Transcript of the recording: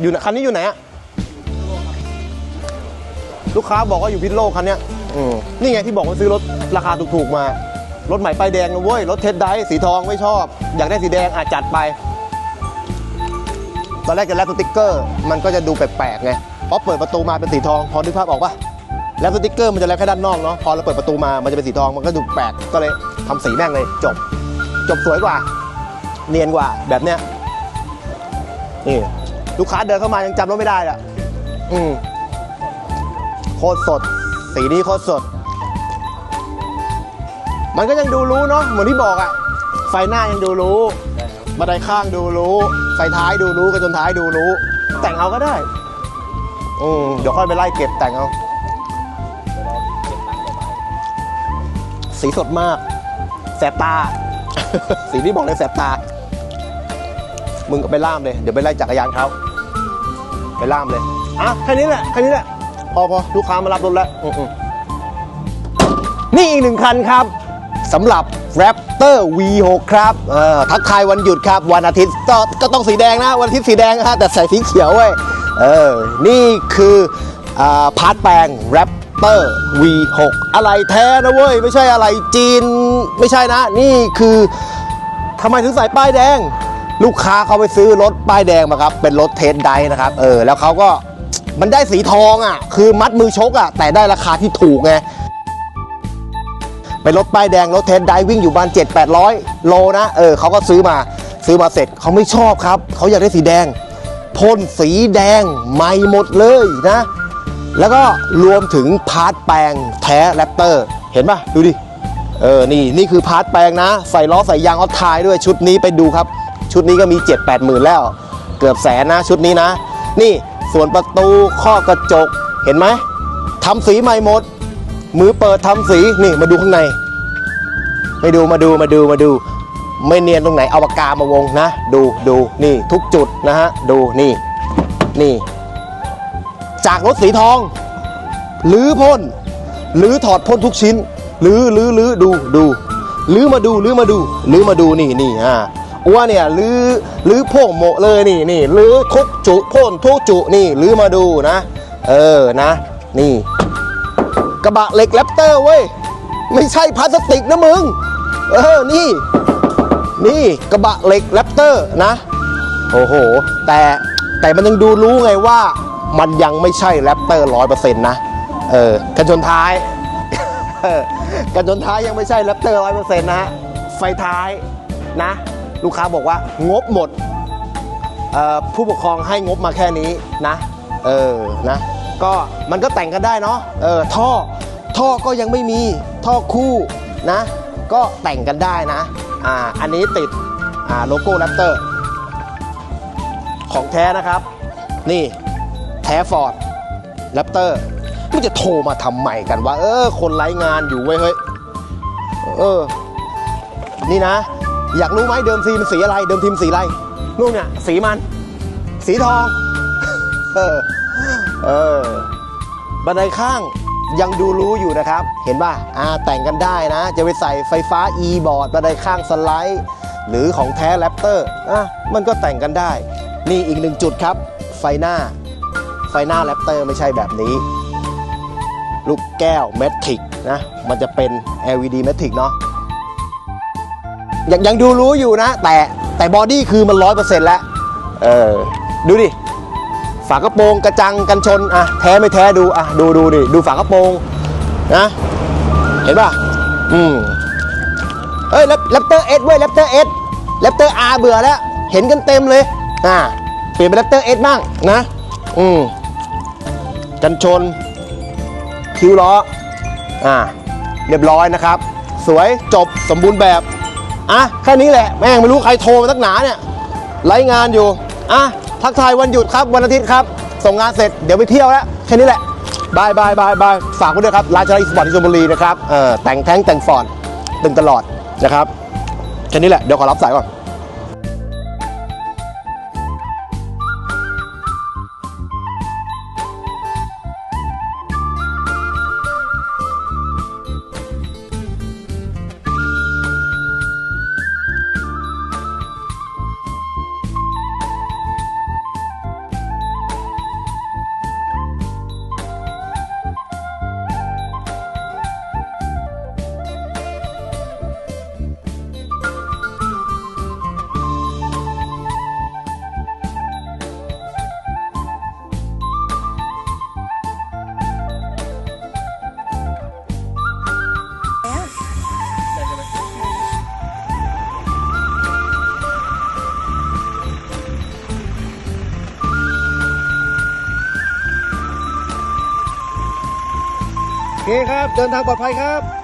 อยู่คันนี้อยู่ไหนอะลูกค้าบอกว่าอยู่พิษโลกคันเนี้ยนี่ไงที่บอกว่าซื้อรถราคาถูกๆมา รถใหม่ป้ายแดงนะเว้ย รถเทสไดสีทองไม่ชอบ อยากได้สีแดงอาจจัดไป ตอนแรกจะแลปสติ๊กเกอร์ มันก็จะดูแปลกๆไงพอเปิดประตูมาเป็นสีทอง พอนึกภาพออกปะแลปสติ๊กเกอร์มันจะแลปแค่ด้านนอกเนาะ พอเราเปิดประตูมามันจะเป็นสีทอง มันก็ดูแปลก ก็เลยทำสีแม่งเลย จบ จบสวยกว่า เนียนกว่าแบบเนี้ยนี่ ลูกค้าเดินเข้ามายังจำรถไม่ได้อะอืมโคตรสด สีนี้โคตรสด มันก็ยังดูรู้เนาะเหมือนที่บอกอะไฟหน้ายังดูรู้บันไดข้างดูรู้ ไฟท้ายดูรู้กระจนท้ายดูรู้ แต่งเอาก็ได้อืมเดี๋ยวค่อยไปไล่เก็บแต่งเอา สีสดมาก แสบตา สีที่บอกเลยแสบตา มึงก็ไปล่ามเลย เดี๋ยวไปไล่จักรยานเขา ไปล่ามเลยอะแค่นี้แหละแค่นี้แหละพอพอลูกค้ามารับรถแล้วนี่อีกหนึ่งคันครับสำหรับ Raptor V6 ครับทักทายวันหยุดครับ วันอาทิตย์ก็ต้องสีแดงนะ วันอาทิตย์สีแดงนะฮะแต่ใส่สีเขียวเว้ยเออนี่คือพาร์ทแปลง Raptor V6 อะไรแท้นะเว้ย ไม่ใช่อะไรจีน ไม่ใช่นะ นี่คือทำไมถึงใส่ป้ายแดง ลูกค้าเขาไปซื้อรถป้ายแดงมาครับ เป็นรถเทสไดนะครับเออแล้วเขาก็มันได้สีทองอะ คือมัดมือชกอะ แต่ได้ราคาที่ถูกไงเป็นรถป้ายแดงรถเทสไดวิ่งอยู่บ้าน7 8 0 0 โลนะเออเขาก็ซื้อมาซื้อมาเสร็จเขาไม่ชอบครับเขาอยากได้สีแดงพ่นสีแดงใหม่หมดเลยนะ แล้วก็รวมถึงพาร์ทแปลงแท้แรปเตอร์ เห็นปะดูดิ เออ นี่ นี่คือพาร์ทแปลงนะ ใส่ล้อใส่ยางออฟทายด้วยชุดนี้ไปดูครับ ชุดนี้ก็มี 7 8หมื่นแล้ว เกือบแสนนะชุดนี้นะ นี่ส่วนประตูข้อกระจกเห็นไหมทำสีใหม่หมด มือเปิดทำสีนี่มาดูข้างในไม่ดูมาดูมาดูมาดูไม่เนียนตรงไหนเอาปากกามาวงนะ ดูดูนี่ทุกจุดนะฮะดูนี่นี่ จากรถสีทองลื้อพ่นลื้อถอดพ่นทุกชิ้นลื้อลื้อลื้อดูดูลื้อมาดูลื้อมาดูลื้อมาดูนี่นี่อ่า อ้ว่าเนี่ยลื้อลื้อพ่งโมเลยนี่นี่ลื้อทุกจุพ่นทุกจุนี่ลื้อมาดูนะ เออนะ นี่ กระบะเหล็กแรปเตอร์เว้ยไม่ใช่พลาสติกนะมึง เออนี่ นี่กระบะเหล็กแรปเตอร์นะ โอ้โห แต่แต่มันยังดูรู้ไงว่า มันยังไม่ใช่แรปเตอร์ร้อยเปอร์เซ็นต์นะ เออกันชนท้ายกันชนท้ายยังไม่ใช่แรปเตอร์ร้อยเปอร์เซ็นต์นะฮะไฟท้ายนะ ลูกค้าบอกว่างบหมดผู้ปกครองให้งบมาแค่นี้นะเออนะก็มันก็แต่งกันได้เนาะเออท่อท่อก็ยังไม่มีท่อคู่นะ ก็แต่งกันได้นะอ่าอันนี้ติดอ่าโลโก้แรปเตอร์ของแท้นะครับ นี่แท้ฟอร์ดแรปเตอร์มันจะโทรมาทำใหม่กันว่า เออ คนไร้งานอยู่เว้ยเฮ้ยเออ นี่นะ อยากรู้ไหมเดิมทีมันสีอะไร เดิมทีมสีอะไรนู่นเนี่ยสีมัน สีทองเออเออบันไดข้างยังดูรู้อยู่นะครับ เห็นป่ะอ่าแต่งกันได้นะ จะไปใส่ไฟฟ้า e-board บันไดข้างสไลด์ หรือของแท้แรปเตอร์อะมันก็แต่งกันได้ นี่อีกหนึ่งจุดครับ ไฟหน้า ไฟหน้าแรปเตอร์ไม่ใช่แบบนี้ ลูกแก้วเมทริกนะ มันจะเป็น LED เมทริกเนาะ ยังยังดูรู้อยู่นะ แต่แต่บอดี้คือมันร้อยเปอร์เซ็นต์แล้ว เออ ดูดิ ฝากระโปรงกระจังกันชน อะ แท้ไม่แท้ดู อะ ดูดูดิ ดูฝากระโปรง นะ เห็นป่ะ อืมเอ้ยแรปเตอร์เอสเว้ยแรปเตอร์เอสแรปเตอร์อาเบื่อแล้ว เห็นกันเต็มเลย อ่า เปลี่ยนเป็นแรปเตอร์เอสบ้างนะ อืม กันชน คิ้วล้อ อ่า เรียบร้อยนะครับ สวยจบสมบูรณ์แบบ อะแค่นี้แหละแม่งไม่รู้ใครโทรมาตั้งหนาเนี่ยไรงานอยู่อะทักทายวันหยุดครับวันอาทิตย์ครับ ส่งงานเสร็จเดี๋ยวไปเที่ยวแล้วแค่นี้แหละบายบายบายบายฝากไว้ด้วยครับร้านชาอีสปอร์ตที่ชลบุรีนะครับเออแต่งแท้งแต่งฟอนตึงตลอดนะครับแค่นี้แหละเดี๋ยวขอรับสายก่อน ครับ เดินทางปลอดภัยครับ